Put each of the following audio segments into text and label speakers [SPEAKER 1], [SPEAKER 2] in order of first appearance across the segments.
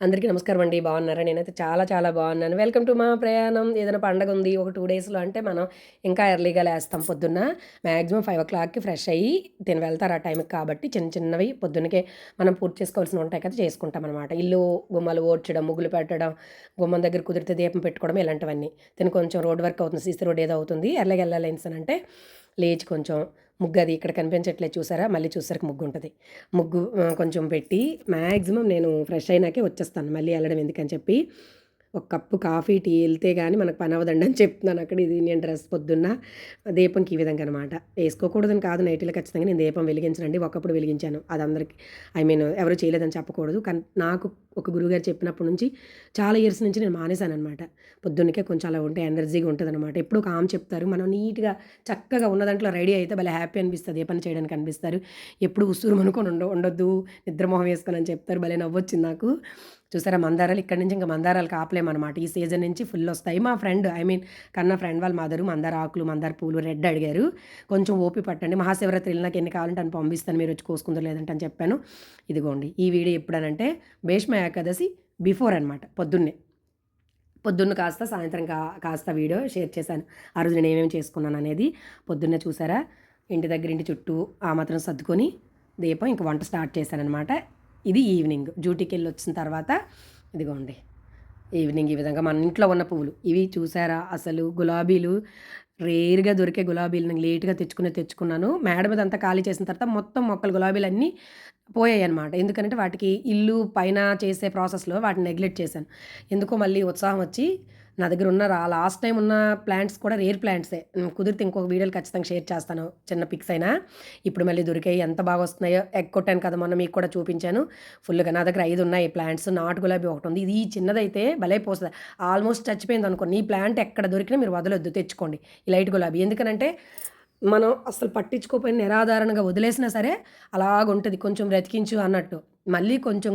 [SPEAKER 1] అందరికీ నమస్కారం అండి. బాగున్నారా? నేనైతే చాలా చాలా బాగున్నాను. వెల్కమ్ టు మా ప్రయాణం. ఏదైనా పండగ ఉంది ఒక టూ డేస్లో అంటే మనం ఇంకా ఎర్లీగా లేస్తాం పొద్దున్న. మ్యాక్సిమం ఫైవ్ ఓ క్లాక్కి ఫ్రెష్ అయ్యి తిని వెళ్తారు ఆ టైంకి కాబట్టి చిన్న చిన్నవి పొద్దున్నకే మనం పూర్తి చేసుకోవాల్సిన ఉంటాయి కదా చేసుకుంటాం అనమాట ఇల్లు గుమ్మలు ఓడ్చడం ముగ్గులు పెట్టడం గుమ్మం దగ్గర కుదిరితే దీపం పెట్టుకోవడం ఇలాంటివన్నీ. తిని కొంచెం రోడ్ వర్క్ అవుతుంది. సీసీ రోడ్ ఏదో అవుతుంది. ఎర్లీగా వెళ్ళాలి అంటే లేచి కొంచెం ముగ్గు అది ఇక్కడ కనిపించట్లేదు చూసారా? మళ్ళీ చూసరికి ముగ్గు ఉంటుంది ముగ్గు కొంచెం పెట్టి మ్యాక్సిమం నేను ఫ్రెష్ అయినాకే వచ్చేస్తాను మళ్ళీ వెళ్ళడం ఎందుకని చెప్పి. ఒక కప్పు కాఫీ టీ వెళ్తే కానీ మనకు పని అవ్వదండి అని చెప్తున్నాను అక్కడ ఇది నేను డ్రెస్ పొద్దున్న. దీపంకి ఈ విధంగా అనమాట వేసుకోకూడదని కాదు నైట్లో ఖచ్చితంగా నేను దీపం వెలిగించనండి. ఒకప్పుడు వెలిగించాను. అది అందరికి ఐ మీన్ ఎవరు చేయలేదని చెప్పకూడదు. కానీ నాకు ఒక గురువుగారు చెప్పినప్పటి నుంచి చాలా ఇయర్స్ నుంచి నేను మానేశాను అనమాట పొద్దున్నకే కొంచెం అలా ఉంటే ఎనర్జీగా ఉంటుంది అనమాట ఎప్పుడు ఒక ఆమె చెప్తారు మనం నీట్గా చక్కగా ఉన్న దాంట్లో రెడీ అయితే భలే హ్యాపీ అనిపిస్తుంది. ఏ పని చేయడానికి అనిపిస్తారు. ఎప్పుడు ఉసురు అనుకొని ఉండ ఉండొద్దు. నిద్రమోహం వేసుకొని అని చెప్తారు. భలే నవ్వొచ్చింది నాకు. చూసారా? మందారాలు ఇక్కడ నుంచి ఇంకా మందారాలు కాపలేమన్నమాట. ఈ సీజన్ నుంచి ఫుల్ వస్తాయి. మా ఫ్రెండ్ ఐ మీన్ కన్నా ఫ్రెండ్ వాళ్ళ మదరు మందార ఆకులు మందార పూలు రెడ్ అడిగారు. కొంచెం ఓపి పట్టండి. మహాశివరాత్రిలో నాకు ఎన్ని కావాలంటే అని పంపిస్తాను. మీరు వచ్చి కోసుకుందో లేదంటే అని చెప్పాను. ఇదిగోండి. ఈ వీడియో ఎప్పుడనంటే భీష్మ ఏకాదశి బిఫోర్ అనమాట పొద్దున్నే. పొద్దున్న కాస్త సాయంత్రం కా కాస్త వీడియో షేర్ చేశాను. ఆ రోజు నేను ఏమేమి చేసుకున్నాను అనేది పొద్దున్నే చూసారా? ఇంటి దగ్గర ఇంటి చుట్టూ ఆ మాత్రం సర్దుకొని దీపం ఇంక వంట స్టార్ట్ చేశాను అనమాట ఇది ఈవినింగ్ డ్యూటీకి వెళ్ళి వచ్చిన తర్వాత ఇదిగోండి ఈవినింగ్ ఈ విధంగా మన ఇంట్లో ఉన్న పువ్వులు. ఇవి చూసారా? అసలు గులాబీలు రేర్గా దొరికే గులాబీలు నేను లేట్గా తెచ్చుకునే తెచ్చుకున్నాను. మేడ మీద అంతా ఖాళీ చేసిన తర్వాత మొత్తం మొక్కలు గులాబీలు అన్నీ పోయాయి అనమాట ఎందుకంటే వాటికి ఇల్లు పైన చేసే ప్రాసెస్లో వాటిని నెగ్లెక్ట్ చేశాను. ఎందుకో మళ్ళీ ఉత్సాహం వచ్చి నా దగ్గర ఉన్న లాస్ట్ టైం ఉన్న ప్లాంట్స్ కూడా రేర్ ప్లాంట్సే కుదిరితే ఇంకొక వీడియోలు ఖచ్చితంగా షేర్ చేస్తాను చిన్న పిక్స్ అయినా. ఇప్పుడు మళ్ళీ దొరికాయి ఎంత బాగా వస్తున్నాయో ఎక్కొట్టాను కదా మొన్న మీకు కూడా చూపించాను. ఫుల్గా నా దగ్గర ఐదు ఉన్నాయి ప్లాంట్స్ నాటు గులాబీ ఒకటి ఉంది. ఇది చిన్నదైతే భలే పోస్తుంది. ఆల్మోస్ట్ చచ్చిపోయింది అనుకోండి. ఈ ప్లాంట్ ఎక్కడ దొరికినా మీరు వదలొద్దు తెచ్చుకోండి. ఈ లైట్ గులాబీ. ఎందుకనంటే మనం అసలు పట్టించుకోపోయిన నిరాధారణగా వదిలేసినా సరే అలాగుంటుంది. కొంచెం బ్రతికించు అన్నట్టు. మళ్ళీ కొంచెం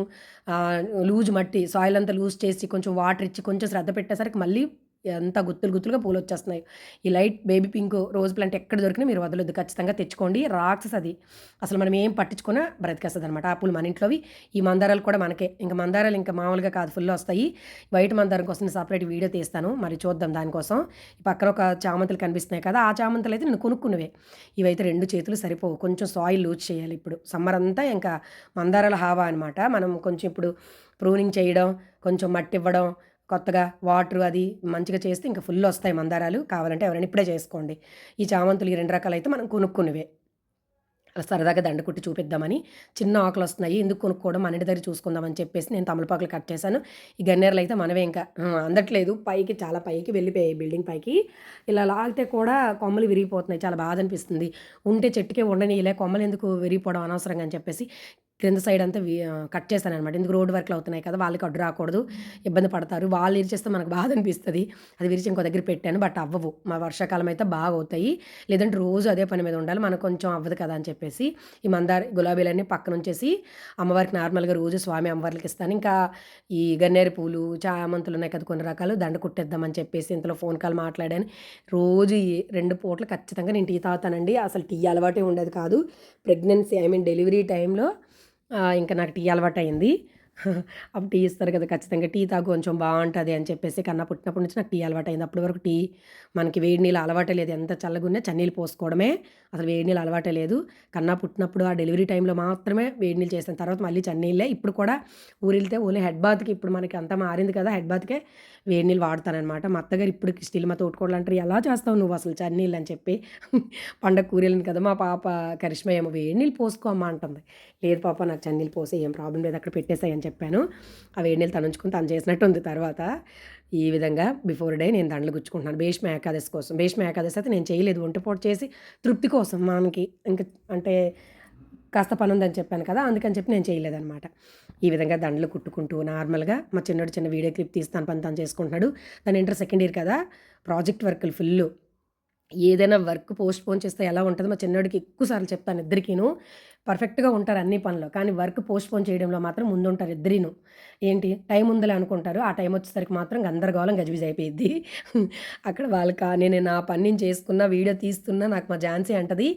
[SPEAKER 1] లూజ్ మట్టి సాయిల్ అంతా లూజ్ చేసి కొంచెం వాటర్ ఇచ్చి కొంచెం శ్రద్ధ పెట్టేసరికి మళ్ళీ ఎంత గుత్తులు గుత్తులుగా పూలు వచ్చేస్తున్నాయి ఈ light baby pink rose plant ఎక్కడ దొరికినా మీరు వదలొద్దు. ఖచ్చితంగా తెచ్చుకోండి. రాక్సెస్ అది. అసలు మనం ఏం పట్టించుకున్నా బ్రతికేస్తుంది అనమాట ఆ పూలు మన ఇంట్లోవి. ఈ మందారాలు కూడా మనకే. ఇంకా మందారాలు ఇంకా మామూలుగా కాదు. ఫుల్ వస్తాయి. వైట్ మందారం కోసం సపరేట్ వీడియో తీస్తాను. మరి చూద్దాం దానికోసం. పక్కన ఒక చామంతులు కనిపిస్తున్నాయి కదా ఆ చామంతులు అయితే నేను కొనుక్కున్నవే. ఇవైతే రెండు చేతులు సరిపోవు. కొంచెం సాయిల్ లూజ్ చేయాలి ఇప్పుడు. సమ్మర్ అంతా ఇంకా మందారాల హావా అనమాట మనం కొంచెం ఇప్పుడు ప్రూనింగ్ చేయడం కొంచెం మట్టి ఇవ్వడం కొత్తగా వాటర్ అది మంచిగా చేస్తే ఇంకా ఫుల్ వస్తాయి మందారాలు. కావాలంటే ఎవరైనా ఇప్పుడే చేసుకోండి. ఈ చామంతులు ఈ రెండు రకాలు అయితే మనం కొనుక్కునేవే. సరదాగా దండ కుట్టి చూపిద్దామని చిన్న ఆకులు వస్తున్నాయి. ఎందుకు కొనుక్కోవడం? మన ఇంటి దగ్గర చూసుకుందామని చెప్పేసి నేను తమలపాకులు కట్ చేశాను. ఈ గన్నేరులు అయితే మనమే ఇంకా. అందట్లేదు. పైకి చాలా పైకి వెళ్ళిపోయాయి బిల్డింగ్ పైకి. ఇలా లాగితే కూడా కొమ్మలు విరిగిపోతున్నాయి. చాలా బాధ అనిపిస్తుంది. ఉంటే చెట్టుకే ఉండని ఇలా కొమ్మలు ఎందుకు విరిగిపోవడం అనవసరంగా అని చెప్పేసి క్రింద సైడ్ అంతా కట్ చేస్తాను అనమాట ఎందుకు రోడ్డు వర్క్లు అవుతున్నాయి కదా వాళ్ళకి అడ్డు రాకూడదు ఇబ్బంది పడతారు. వాళ్ళు విరిచేస్తే మనకు బాధ అనిపిస్తుంది. అది విరిచి ఇంకో దగ్గర పెట్టాను బట్ అవ్వవు. మా వర్షాకాలం అయితే బాగా అవుతాయి. లేదంటే రోజు అదే పని మీద ఉండాలి. మనకు కొంచెం అవ్వదు కదా అని చెప్పేసి ఈ మందార గులాబీలన్నీ పక్కన ఉంచేసి అమ్మవారికి నార్మల్గా రోజు స్వామి అమ్మవారికి ఇస్తాను. ఇంకా ఈ గన్నేరు పూలు చామంతులు ఉన్నాయి కదా కొన్ని రకాలు దండ కుట్టేద్దామని చెప్పేసి ఇంతలో ఫోన్ కాల్ మాట్లాడాను. రోజు రెండు పూటలు ఖచ్చితంగా నేను టీ తాగుతానండి. అసలు టీ అలవాటే ఉండేది కాదు. ప్రెగ్నెన్సీ ఐ మీన్ డెలివరీ టైంలో ఇంకా నాకు టీ అలవాటు అయింది అప్పుడు టీ ఇస్తారు కదా ఖచ్చితంగా. టీ తాగు కొంచెం బాగుంటుంది అని చెప్పేసి కన్నా పుట్టినప్పటి నుంచి నాకు టీ అలవాటు అయింది. అప్పటి వరకు టీ మనకి వేడి నీళ్ళు అలవాటే లేదు. ఎంత చల్లగున్నా చన్నీళ్ళు పోసుకోవడమే అసలు వేడి నీళ్ళు అలవాటే లేదు. కన్నా పుట్టినప్పుడు ఆ డెలివరీ టైంలో మాత్రమే వేడి నీళ్ళు చేసిన తర్వాత మళ్ళీ చన్నీళ్ళే. ఇప్పుడు కూడా ఊరిళ్తే ఓన్లీ హెడ్ బాత్కి ఇప్పుడు మనకి అంతా మారింది కదా హెడ్ బాత్కే వేడి నీళ్ళు వాడతానమాట మా అత్తగారు ఇప్పుడు స్టిల్ మా తోడుకోవడం అంటారు ఎలా చేస్తావు నువ్వు అసలు చన్నీళ్ళు అని చెప్పి పండగ కూరలు కదా మా పాప కరిష్మ ఏమో వేడి నీళ్ళు పోసుకో అమ్మ అంటుంది. లేదు పాప నాకు చన్నీళ్ళు పోసే ఏం ప్రాబ్లం లేదు అక్కడ పెట్టేసాయి అని చెప్పాను. ఆ వేడి నీళ్ళు తనుంచుకుని తను చేసినట్టు ఉంది తర్వాత. ఈ విధంగా బిఫోర్ డే నేను దండలు గుచ్చుకుంటున్నాను. భీష్మ ఏకాదశి కోసం. భీష్మ ఏకాదశి అయితే నేను చేయలేదు. ఒంటిపోటు చేసి తృప్తి కోసం మనకి ఇంకా అంటే కాస్త పని ఉందని చెప్పాను కదా అందుకని చెప్పి నేను చేయలేదన్నమాట. ఈ విధంగా దండలు కుట్టుకుంటూ నార్మల్గా మా చిన్నోడు చిన్న వీడియో క్లిప్ తీస్తాను. పని తను చేసుకుంటున్నాడు. తను ఇంటర్ సెకండ్ ఇయర్ కదా. ప్రాజెక్ట్ వర్క్లు ఫుల్ ఏదైనా వర్క్ పోస్ట్ పోన్ చేస్తే ఎలా ఉంటుందో? మా చిన్నోడికి ఎక్కువసార్లు చెప్తాను ఇద్దరికీను. పర్ఫెక్ట్గా ఉంటారు అన్ని పనులు. కానీ వర్క్ పోస్ట్ పోన్ చేయడంలో మాత్రం ముందుంటారు ఇద్దరిను. ఏంటి? టైం ఉందిలే అనుకుంటారు. ఆ టైం వచ్చేసరికి మాత్రం గందరగోళం గజిబిజ్ అయిపోయింది అక్కడ వాళ్ళకి నేను నా పని నేను చేసుకున్న వీడియో తీస్తున్నా నాకు మా ఝాన్సీ అంటది.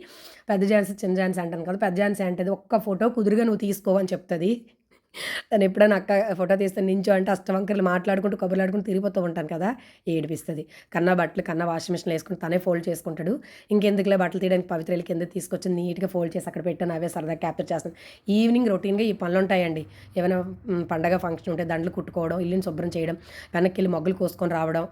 [SPEAKER 1] పెద్ద ఝాన్సీ చిన్న ఝాన్సీ అంటాను కదా! పెద్ద ఝాన్సీ అంటది. ఒక్క ఫోటో కుదురుగా నువ్వు తీసుకోవని చెప్తుంది. తను ఎప్పుడైనా అక్క ఫోటో తీస్తే నించో అంటే అష్టవంకర్లు మాట్లాడుకుంటూ కబుర్లు ఆడుకుంటూ తిరిగిపోతూ ఉంటాను కదా ఏడిపిస్తుంది. కన్నా బట్టలు కన్నా వాషింగ్ మిషన్లో వేసుకుని తనే ఫోల్డ్ చేసుకుంటాడు. ఇంకెందుకులే బట్టలు తీయడానికి పవిత్రలకి కింద తీసుకొచ్చి నీట్గా ఫోల్డ్ చేసి అక్కడ పెట్టాను అవే సరదా క్యాప్చర్ చేస్తాను. ఈవినింగ్ రొటీన్గా ఈ పనులు ఉంటాయండి ఏమైనా పండగ ఫంక్షన్ ఉంటే దండలు కుట్టుకోవడం ఇల్లుని శుభ్రం చేయడం వెనక్కి వెళ్ళి మొగ్గులు కోసుకొని రావడం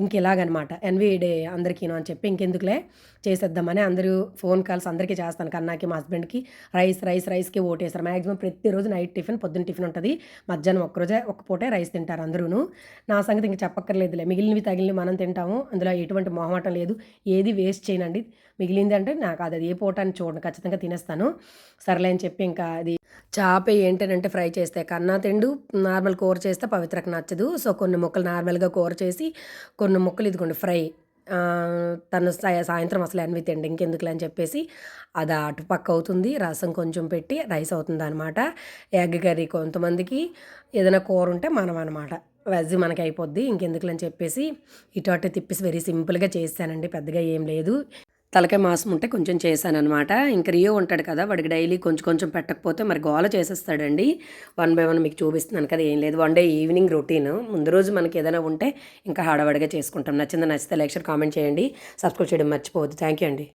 [SPEAKER 1] ఇంకెలాగనమాట. ఇలాగనమాట ఎన్వి డే అందరికీను అని చెప్పి ఇంకెందుకులే? చేసేద్దామని అందరూ ఫోన్ కాల్స్ అందరికీ చేస్తాను. కన్నాకి మా హస్బెండ్కి రైస్ రైస్ రైస్కి ఓటేస్తారు. మ్యాక్సిమం ప్రతిరోజు నైట్ టిఫిన్ పొద్దున్న టిఫిన్ ఉంటుంది. మధ్యాహ్నం ఒక్కరోజే ఒక్క పూటే రైస్ తింటారు అందరూను. నా సంగతి ఇంక చెప్పక్కర్లేదులే. మిగిలినవి తగిలినవి మనం తింటాము. అందులో ఎటువంటి మొహమాటం లేదు. ఏది వేస్ట్ చేయనండి. మిగిలింది అంటే నాకు అది ఏ పూట అని చూడండి. ఖచ్చితంగా తినేస్తాను. సర్లే అని చెప్పి ఇంకా అది చేప ఏంటంటే ఫ్రై చేస్తే కన్నా తిండు నార్మల్ కూర చేస్తే పవిత్రకు నచ్చదు. సో కొన్ని ముక్కలు నార్మల్గా కూర చేసి కొన్ని ముక్కలు ఇదిగోండి ఫ్రై తను సాయంత్రం అసలు అన్వి తిండి ఇంకెందుకులే అని చెప్పేసి అది అటుపక్క అవుతుంది. రసం కొంచెం పెట్టి రైస్ అవుతుంది అనమాట ఎగ్ కర్రీ కొంతమందికి ఏదైనా కూర ఉంటే మనం అనమాట. వెజ్ మనకి అయిపోద్ది ఇంకెందుకులే అని చెప్పేసి ఇటు అటు తిప్పేసి వెరీ సింపుల్గా చేశానండి పెద్దగా ఏం లేదు. తలకాయ మాసం ఉంటే కొంచెం చేశానమాట ఇంక రియో ఉంటాడు కదా వాడికి డైలీ కొంచెం కొంచెం పెట్టకపోతే మరి గోల చేసేస్తాడండి. వన్ బై వన్ మీకు చూపిస్తున్నాను కదా ఏం లేదు. One day evening routine. ముందు రోజు మనకి ఏదైనా ఉంటే ఇంకా హడావడిగా చేసుకుంటాం. నచ్చిందా నచ్చితే లెక్చర్ కామెంట్ చేయండి. సబ్స్క్రైబ్ చేయడం మర్చిపోవద్దు. థ్యాంక్ యూ అండి.